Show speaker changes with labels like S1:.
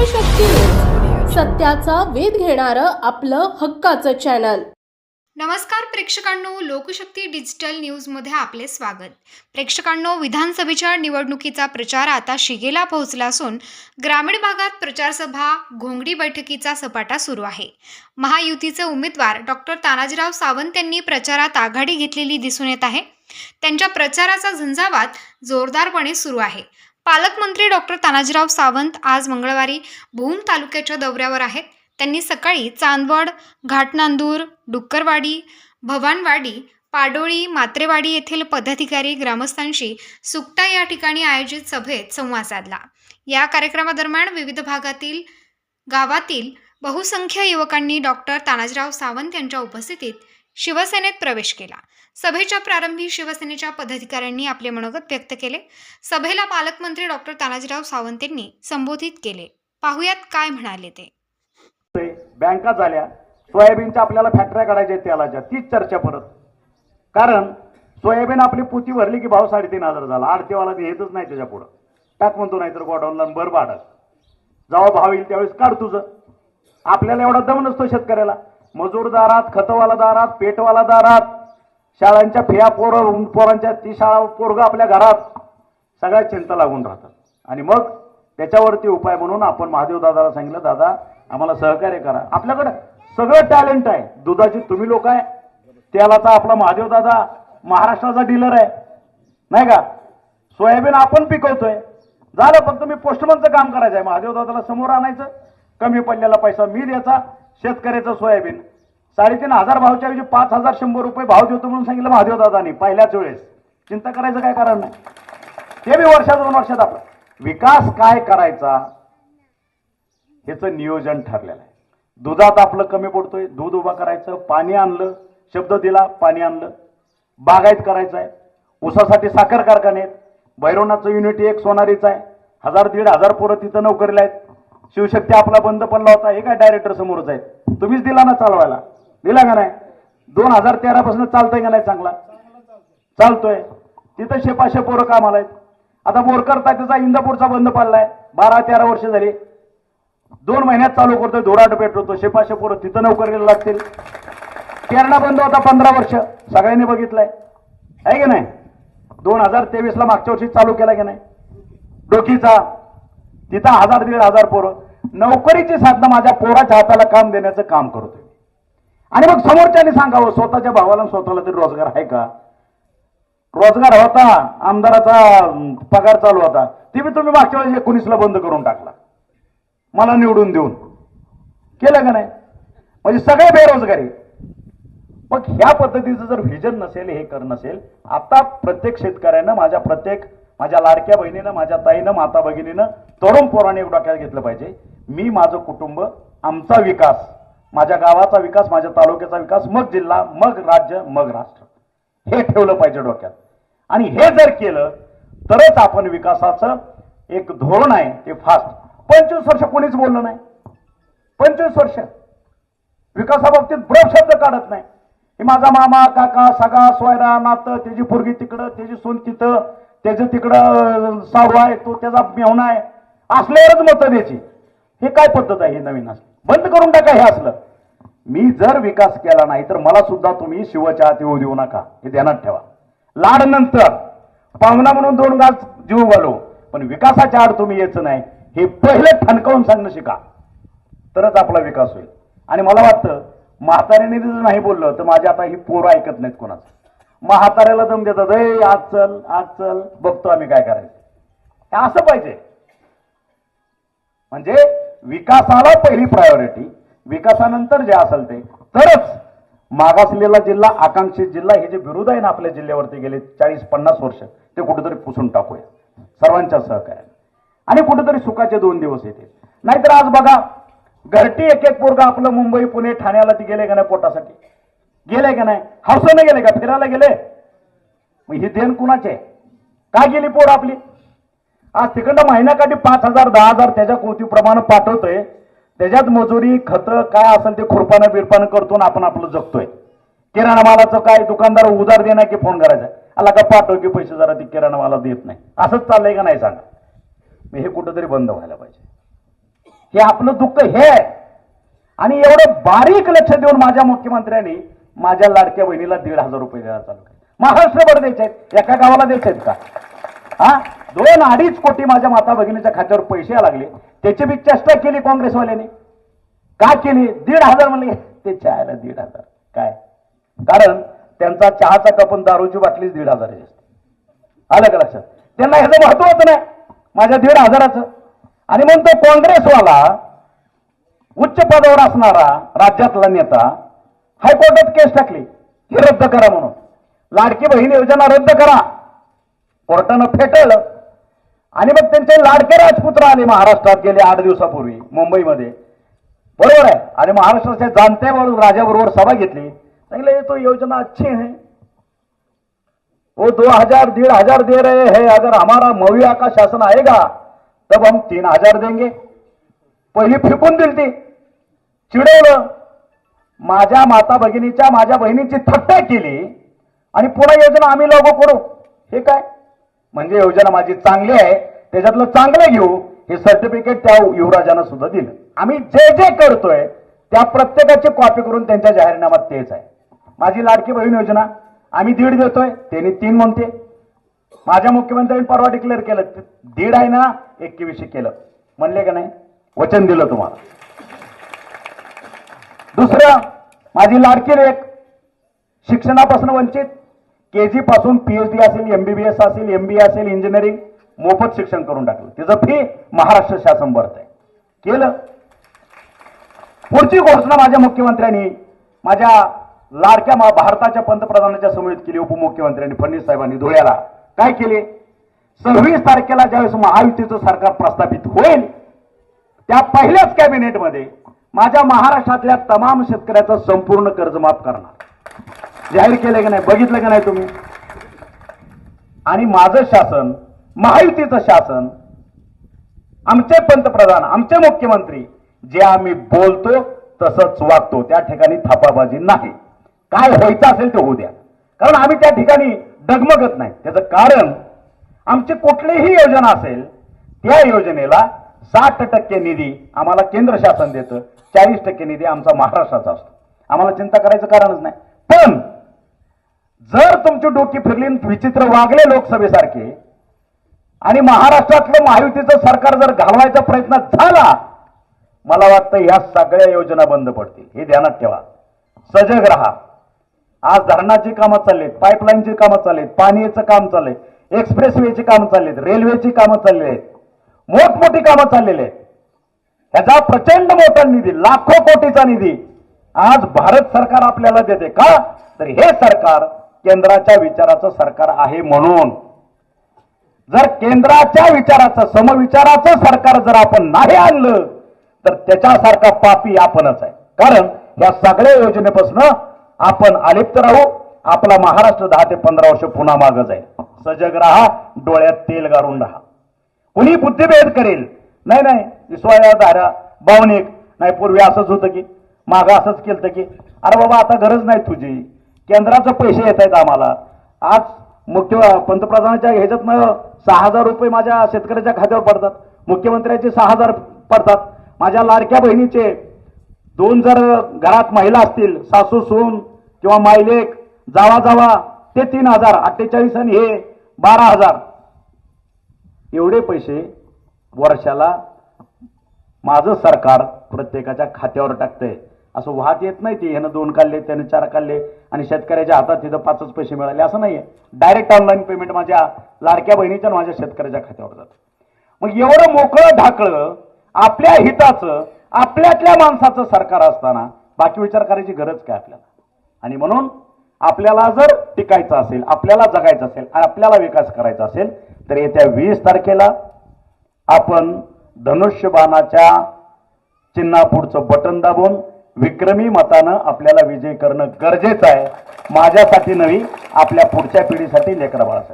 S1: लोकशक्ती सत्याचा वेध घेणारं आपलं हक्काचं चॅनल
S2: नमस्कार प्रेक्षकांनो लोकशक्ती डिजिटल न्यूजमध्ये आपले स्वागत. प्रेक्षकांनो विधानसभेच्या निवडणुकीचा प्रचार आता शिगेला पोहोचला असून ग्रामीण भागात प्रचारसभा घोंगडी बैठकीचा सपाटा सुरू आहे. महायुतीचे उमेदवार डॉक्टर तानाजीराव सावंत यांनी प्रचारात आघाडी घेतलेली दिसून येत आहे. त्यांच्या प्रचाराचा झंझावात जोरदारपणे सुरू आहे. पालकमंत्री डॉक्टर तानाजीराव सावंत आज मंगळवारी भूम तालुक्याच्या दौऱ्यावर आहेत. त्यांनी सकाळी चांदवड घाटनांदूर डुक्करवाडी भवानवाडी पाडोळी मात्रेवाडी येथील पदाधिकारी ग्रामस्थांशी सुकटा या ठिकाणी आयोजित सभेत संवाद साधला. या कार्यक्रमादरम्यान विविध भागातील गावातील बहुसंख्य युवकांनी डॉक्टर तानाजीराव सावंत यांच्या उपस्थितीत शिवसेनेत प्रवेश केला. सभेच्या प्रारंभी शिवसेनेच्या पदाधिकाऱ्यांनी आपले मनोगत व्यक्त केले. सभेला पालकमंत्री डॉक्टर तानाजीराव सावंत यांनी संबोधित केले. पाहुयात काय म्हणाले ते?
S3: बँका झाल्या. सोयाबीनच्या आपल्याला फॅक्टऱ्या काढायच्या आहेत तेलाच्या तीच चर्चा परत. कारण सोयाबीन आपली पुती भरली की भाव साडेतीन हजार झाला. आडतेवाला ते येतच नाही त्याच्या पुढं. टाक म्हणतो नाही तर गोडाऊनला भर भाडं जेव्हा भाव येईल त्यावेळेस काढ तुझं. आपल्याला एवढा दम नसतो शेतकऱ्याला. मजूर दारात खतवाला दारात पेटवाला दारात शाळांच्या फिया पोरं पोरांच्या ती शाळा पोरगं आपल्या घरात सगळ्या चिंता लागून राहतात. आणि मग त्याच्यावरती उपाय म्हणून आपण महादेव दादाला सांगितलं दादा आम्हाला सहकार्य करा. आपल्याकडे सगळं टॅलेंट आहे. दुधाची तुम्ही लोक आहे. तेलाचा आपला महादेव दादा महाराष्ट्राचा डीलर आहे. नाही का? सोयाबीन आपण पिकवतोय. झालं फक्त मी पोस्टमनचं काम करायचं आहे महादेव दादाला समोर आणायचं. कमी पडलेला पैसा मी द्यायचा. शेतकऱ्याचं सोयाबीन. साडेतीन हजार भावच्या ऐवजी पाच हजार शंभर रुपये भाव देतो म्हणून सांगितलं महादेव दादानी पहिल्याच वेळेस. चिंता करायचं काय कारण नाही. ते बी वर्षात दोन वर्षात आपलं. विकास काय करायचा? ह्याचं नियोजन ठरलेलं आहे. दुधात आपलं कमी पडतोय. दूध उभा करायचं पाणी आणलं शब्द दिला पाणी आणलं. बागायत करायचं आहे ऊसासाठी साखर कारखाने आहेत. भैरवनाथचं युनिटी एक सोनारीचं आहे. हजार दीड हजार पोरं तिथं नोकरीला आहेत. शिवशक्ती आपला बंद पडला होता. हे काय डायरेक्टर समोरच आहेत. तुम्हीच दिला ना चालवायला? दिला का नाही? दोन हजार तेरा पासून चालतंय का नाही चांगला? चालतोय. तिथं शेपाशे पोरं कामाला आहेत. आता बोरकर त्याचा इंदापूरचा बंद पडलाय. बारा तेरा वर्ष झाली. दोन महिन्यात चालू करतोय धोराट पेटवतो शेपाशे पोरं तिथं नोकरीला लागतील. केरळा बंद होता पंधरा वर्ष. सगळ्यांनी बघितलंय. आहे की नाही? दोन हजार तेवीसला मागच्या वर्षी चालू केला की नाही? डोकीचा. तिथं हजार दीड हजार पोरं. नोकरीची साधनं माझ्या पोराच्या हाताला काम देण्याचं काम करतोय आणि मग समोरच्याने सांगावं स्वतःच्या भावाला स्वतःला तरी रोजगार आहे का? रोजगार होता आमदाराचा पगार चालू होता. ते बी तुम्ही मागच्या वेळेस एकोणीसला बंद करून टाकला. मला निवडून देऊन. केलं का नाही? म्हणजे सगळे बेरोजगारी. मग ह्या पद्धतीचं जर व्हिजन नसेल हे कर नसेल आता प्रत्येक शेतकऱ्यानं माझ्या प्रत्येक माझ्या लाडक्या बहिणीनं माझ्या ताईनं माता भगिनीनं तरुण पोराने डोक्यात घेतलं पाहिजे. मी माझं कुटुंब आमचा विकास माझ्या गावाचा विकास माझ्या तालुक्याचा विकास मग जिल्हा मग राज्य मग राष्ट्र. हे ठेवलं पाहिजे डोक्यात. आणि हे जर केलं तरच आपण विकासाचं एक धोरण आहे ते फास्ट पंचवीस वर्ष कोणीच बोललं नाही. पंचवीस वर्ष. विकासाबाबतीत ब्रफ शब्द काढत नाही. हे माझा मामा काका सगा सोयरा नातं त्याची पोरगी तिकडं त्याची सून तिथं त्याचं तिकडं सावळा आहे तो त्याचा मेहणा आहे. असल्यावरच मतं द्यायची. हे काय पद्धत आहे हे नवीन असलं? बंद करून टाका हे असलं. मी जर विकास केला नाही तर मला सुद्धा तुम्ही शिवचहात येऊ देऊ नका. हे ध्यानात ठेवा. लाड नंतर. पाहुणा म्हणून दोन गाज जीव घालू. पण विकासाच्या आड तुम्ही यायचं नाही. हे पहिले ठणकावून सांगणं शिका. तरच आपला विकास होईल. आणि मला वाटतं म्हाताऱ्याने जर नाही बोललं तर माझ्या आता ही पोरं ऐकत नाहीत कोणाचं. म्हाताऱ्याला दम देतात ए आज चल आज चल बघतो आम्ही काय करायचं. हे असं पाहिजे. म्हणजे विकासाला पहिली प्रायोरिटी विकासानंतर जे असेल ते. तरच मागासलेला जिल्हा आकांक्षित जिल्हा हे जे विरोध आहे ना आपल्या जिल्ह्यावरती गेले चाळीस पन्नास वर्ष ते कुठेतरी पुसून टाकूया. सर्वांच्या सहकार्याने. आणि कुठेतरी सुखाचे दोन दिवस येतील. नाहीतर आज बघा घरटी एक एक पोरगा आपलं मुंबई पुणे ठाण्याला ती गेले का नाही पोटासाठी? गेले का नाही? हौसाने गेले का? फिरायला गेले? मग ही देण कुणाचे काय गेली पोर आपली? आज तिकडनं महिन्याकाठी पाच हजार दहा हजार त्याच्या कोटीप्रमाणे पाठवतोय. त्याच्यात मजुरी खतं काय असेल ते खुरपानं बिरपानं करतो आणि आपण आपलं जगतोय. किराणा मालाचं काय दुकानदार उधार देणार की फोन करायचा? आला का पाठव की पैसे जरा ते किराणा माला देत नाही. असंच चाललंय का नाही सांगा? मी हे कुठंतरी बंद व्हायला पाहिजे. हे आपलं दुःख हे आहे. आणि एवढं बारीक लक्ष देऊन माझ्या मुख्यमंत्र्यांनी माझ्या लाडक्या बहिणीला दीड हजार रुपये द्यायला चालू महाराष्ट्रभर द्यायचे आहेत. एका गावाला द्यायचे आहेत का? हा? दोन अडीच कोटी माझ्या माता भगिनीच्या खात्यावर पैसे यायला लागले. त्याची बी चेष्टा केली काँग्रेसवाल्यांनी. का केली? दीड हजार म्हणले. ते चहायला दीड हजार. काय? कारण त्यांचा चहाचा कप दारूची बाटलीच दीड हजाराची असते. आलं का लक्षात? त्यांना ह्याचं महत्वाचं नाही. माझ्या दीड हजाराचं. आणि मग तो काँग्रेसवाला उच्च पदावर असणारा राज्यातला नेता हायकोर्टात केस टाकली. हे रद्द करा म्हणून. लाडकी बहीण योजना रद्द करा. कोर्टानं फेटळलं. आणि मग त्यांचे लाडके राजपुत्र आले महाराष्ट्रात गेले आठ दिवसापूर्वी मुंबईमध्ये. बरोबर आहे. आणि महाराष्ट्राच्या जाणत्याबरोबर राजाबरोबर सभा घेतली. सांगितलं तो योजना अच्छी है. वो दो हजार डेढ़ हजार दे रहे हैं. अगर हमारा मविया का शासन आएगा तब हम तीन हजार देंगे. पहिली फेकून दिली ती चिडवलं. माझ्या माता भगिनीच्या माझ्या बहिणीची थट्टा केली आणि पुन्हा योजना आम्ही लागू करू. हे काय? म्हणजे योजना माझी चांगली आहे त्याच्यातलं चांगलं घेऊ हे सर्टिफिकेट त्या युवराजानं सुद्धा दिलं. आम्ही जे जे करतोय त्या प्रत्येकाची कॉपी करून त्यांच्या जाहीरनाम्यात तेच आहे. माझी लाडकी बहीण योजना आम्ही दीड देतोय त्यांनी तीन म्हणते. माझ्या मुख्यमंत्र्यांनी परवा डिक्लेअर केलं दीड आहे ना एकवीसशे केलं. म्हणले का नाही? वचन दिलं तुम्हाला. दुसरं माझी लाडकी रेख शिक्षणापासून वंचित के पी पासून पीएचडी असेल एमबीबीएस असेल एमबी असेल इंजिनिअरिंग मोफत शिक्षण करून टाकलं. त्याचं फी महाराष्ट्र शासन भरत आहे केलं? पुढची घोषणा माझ्या मुख्यमंत्र्यांनी माझ्या लाडक्या मा- भारताच्या पंतप्रधानाच्या समवेत केली उपमुख्यमंत्र्यांनी फडणवीस साहेबांनी धुळ्याला. काय केले? सव्वीस तारखेला ज्यावेळेस महायुतीचं सरकार प्रस्थापित होईल त्या पहिल्याच कॅबिनेटमध्ये माझ्या महाराष्ट्रातल्या तमाम शेतकऱ्याचं संपूर्ण कर्जमाफ करणार. जाहीर केलं की नाही बघितलं की नाही तुम्ही? आणि माझं शासन महायुतीचं शासन आमचे पंतप्रधान आमचे मुख्यमंत्री जे आम्ही बोलतो तसंच वागतो. त्या ठिकाणी थापाबाजी नाही. काय व्हायचं असेल ते होऊ द्या. कारण आम्ही त्या ठिकाणी डगमगत नाही. त्याचं कारण आमची कुठलीही योजना असेल त्या योजनेला साठ टक्के निधी आम्हाला केंद्र शासन देतं. चाळीस टक्के निधी आमचा महाराष्ट्राचा असतो. आम्हाला चिंता करायचं कारणच नाही. पण जर तुमची डोकी फिरली विचित्र वागले लोकसभेसारखे आणि महाराष्ट्रातलं महायुतीचं सरकार जर घालवायचा प्रयत्न झाला मला वाटतं ह्या सगळ्या योजना बंद पडतील. हे ध्यानात ठेवा. सजग राहा. आज धरणाची कामं चाललीत पाईपलाईनची कामं चाललीत पाणीचं काम चाललंय एक्सप्रेसवेची कामं चाललीत रेल्वेची कामं चालली आहेत मोठमोठी कामं चाललेली आहेत. ह्याचा प्रचंड मोठा निधी लाखो कोटीचा निधी आज भारत सरकार आपल्याला देते. का? तर हे सरकार केंद्राच्या विचाराचं सरकार आहे म्हणून. जर केंद्राच्या विचाराचं समविचाराचं सरकार जर आपण नाही आणलं तर त्याच्यासारखा पापी आपणच आहे. कारण या सगळ्या योजनेपासून आपण अलिप्त राहू. आपला महाराष्ट्र दहा ते पंधरा वर्ष पुन्हा मागं जाईल. सजग राहा डोळ्यात तेल गारून राहा. कुणी बुद्धिभेद करेल? नाही नाही. विश्वाया धारा भावनिक. नाही पूर्वी असंच होतं की मागं असंच केलं की अरे बाबा आता गरज नाही तुझी. केंद्राचे पैसे येत आहेत आम्हाला. आज मुख्य पंतप्रधानाच्या ह्याच्यातनं सहा हजार रुपये माझ्या शेतकऱ्याच्या खात्यावर पडतात. मुख्यमंत्र्याचे सहा हजार पडतात. माझ्या लाडक्या बहिणीचे दोन जर घरात महिला असतील सासू सून किंवा मायलेक जावा जावा ते तीन हजार अठ्ठेचाळीस आणि हे बारा हजार. एवढे पैसे वर्षाला माझं सरकार प्रत्येकाच्या खात्यावर टाकतंय. असं वाहत येत नाही ते. ह्यानं दोन काढले त्यानं चार काढले आणि शेतकऱ्याच्या हातात तिथं पाचच पैसे मिळाले. असं नाहीये. डायरेक्ट ऑनलाईन पेमेंट माझ्या लाडक्या बहिणीच्या माझ्या शेतकऱ्याच्या खात्यावर जातं. मग एवढं मोकळं ढाकळं आपल्या हिताचं आपल्यातल्या माणसाचं सरकार असताना बाकी विचार करायची गरज काय आपल्याला? आणि म्हणून आपल्याला जर टिकायचं असेल आपल्याला जगायचं असेल आणि आपल्याला विकास करायचा असेल तर येत्या वीस तारखेला आपण धनुष्यबाणाच्या चिन्हापुढचं बटन दाबून विक्रमी मतानं आपल्याला विजय करणं गरजेचं आहे. माझ्यासाठी नवी आपल्या पुढच्या पिढीसाठी लेकरा बाळासाठी.